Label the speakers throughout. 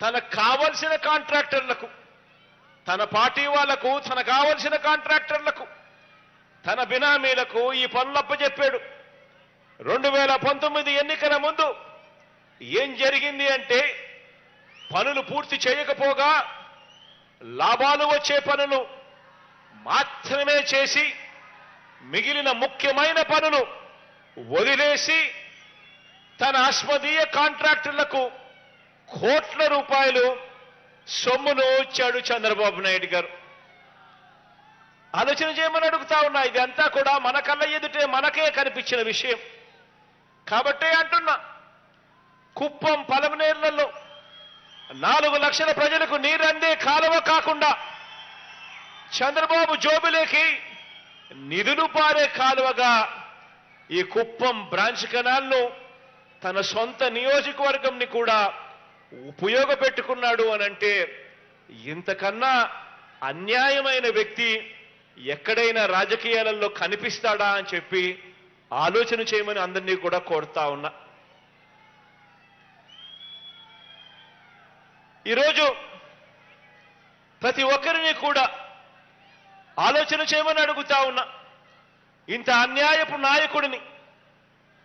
Speaker 1: తనకు కావలసిన కాంట్రాక్టర్లకు తన పార్టీ వాళ్ళకు తన కావలసిన కాంట్రాక్టర్లకు తన బినామీలకు ఈ పనులప్ప చెప్పాడు. రెండు వేల పంతొమ్మిది ఎన్నికల ముందు ఏం జరిగింది అంటే పనులు పూర్తి చేయకపోగా లాభాలు వచ్చే పనులు మాత్రమే చేసి మిగిలిన ముఖ్యమైన పనులు వదిలేసి తన అస్మదీయ కాంట్రాక్టర్లకు కోట్ల రూపాయలు సొమ్మును ఇచ్చాడు చంద్రబాబు నాయుడు గారు. ఆలోచన చేయమని అడుగుతా ఉన్నా ఇదంతా కూడా మన కళ్ళ ఎదుటే మనకే కనిపించిన విషయం. కాబట్టే అంటున్నా కుప్పం పలమనేర్లలో నాలుగు లక్షల ప్రజలకు నీరందే కాలువ కాకుండా చంద్రబాబు జోబులేకి నిధులు పారే కాలువగా ఈ కుప్పం బ్రాంచ్ కెనాల్ను తన సొంత నియోజకవర్గంని కూడా ఉపయోగపెట్టుకున్నాడు అనంటే ఇంతకన్నా అన్యాయమైన వ్యక్తి ఎక్కడైనా రాజకీయాలలో కనిపిస్తాడా అని చెప్పి ఆలోచన చేయమని అందరినీ కూడా కోరుతా ఉన్నా. ఈరోజు ప్రతి ఒక్కరిని కూడా ఆలోచన చేయమని అడుగుతా ఉన్నా. ఇంత అన్యాయపు నాయకుడిని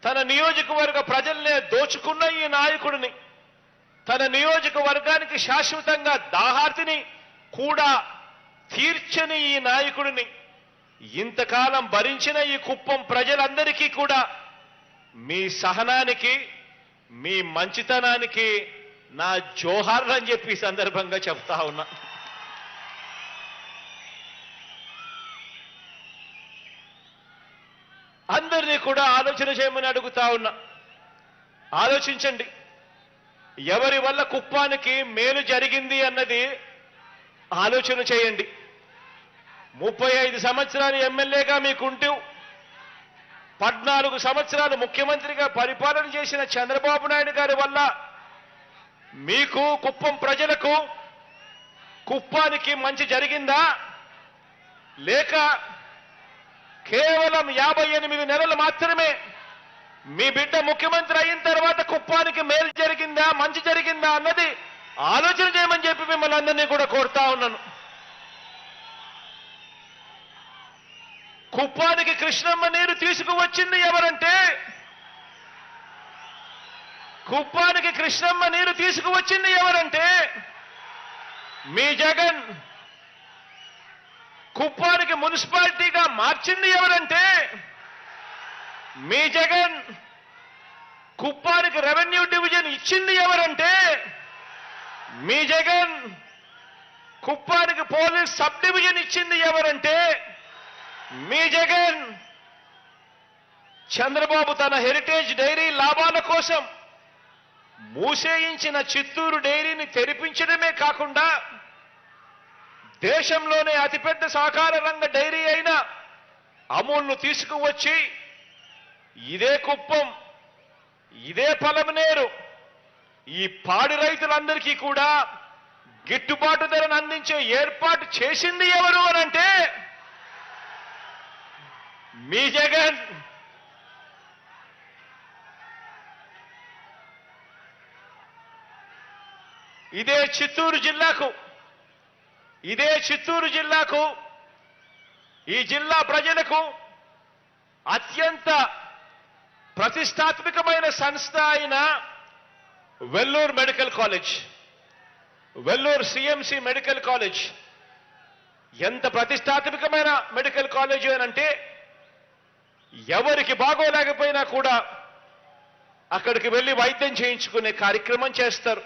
Speaker 1: తన నియోజకవర్గ ప్రజల్నే దోచుకున్న ఈ నాయకుడిని తన నియోజకవర్గానికి శాశ్వతంగా దాహార్తిని కూడా తీర్చని ఈ నాయకుడిని ఇంతకాలం భరించిన ఈ కుప్పం ప్రజలందరికీ కూడా మీ సహనానికి మీ మంచితనానికి నా జోహార్లు అని చెప్పి సందర్భంగా చెప్తా ఉన్నా. అందరినీ కూడా ఆలోచన చేయమని అడుగుతా ఉన్నా. ఆలోచించండి. ఎవరి వల్ల కుప్పానికి మేలు జరిగింది అన్నది ఆలోచన చేయండి. ముప్పై ఐదు సంవత్సరాలు ఎమ్మెల్యేగా మీకుంటూ పద్నాలుగు సంవత్సరాలు ముఖ్యమంత్రిగా పరిపాలన చేసిన చంద్రబాబు నాయుడు గారి వల్ల మీకు కుప్పం ప్రజలకు కుప్పానికి మంచి జరిగిందా? లేక కేవలం యాభై ఎనిమిది నెలలు మాత్రమే మీ బిడ్డ ముఖ్యమంత్రి అయిన తర్వాత కుప్పానికి మేలు జరిగిందా మంచి జరిగిందా అన్నది ఆలోచన చేయమని చెప్పి మిమ్మల్ని అందరినీ కూడా కోరుతా ఉన్నాను. కుప్పానికి కృష్ణమ్మ నీరు తీసుకువచ్చింది ఎవరంటే కుప్పానికి కృష్ణమ్మ నీరు తీసుకువచ్చింది ఎవరంటే మీ జగన్. కుప్పానికి మున్సిపాలిటీగా మార్చింది ఎవరంటే మీ జగన్ కుప్పానికి రెవెన్యూ డివిజన్ ఇచ్చింది ఎవరంటే మీ జగన్ కుప్పానికి పోలీస్ సబ్ డివిజన్ ఇచ్చింది ఎవరంటే మీ జగన్. చంద్రబాబు తన హెరిటేజ్ డైరీ లాభాల కోసం మూసేయించిన చిత్తూరు డైరీని తెరిపించడమే కాకుండా దేశంలోనే అతిపెద్ద సహకార రంగ డైరీ అయిన అమూల్ను తీసుకువచ్చి ఇదే కుప్పం ఇదే పొలమనేరు ఈ పాడి రైతులందరికీ కూడా గిట్టుబాటు ధరను అందించే ఏర్పాటు చేసింది ఎవరు అనంటే మీ జగన్. ఇదే చిత్తూరు జిల్లాకు ఇదే చిత్తూరు జిల్లాకు ఈ జిల్లా ప్రజలకు అత్యంత ప్రతిష్టాత్మకమైన సంస్థ అయిన Vellore medical college. Vellore CMC medical college. ఎంత ప్రతిష్టాత్మకమైన మెడికల్ కాలేజ్ అంటే ఎవరికి బాగోలేకపోయినా కూడా అక్కడికి వెళ్ళి వైద్యం చేయించుకునే కార్యక్రమం చేస్తారు.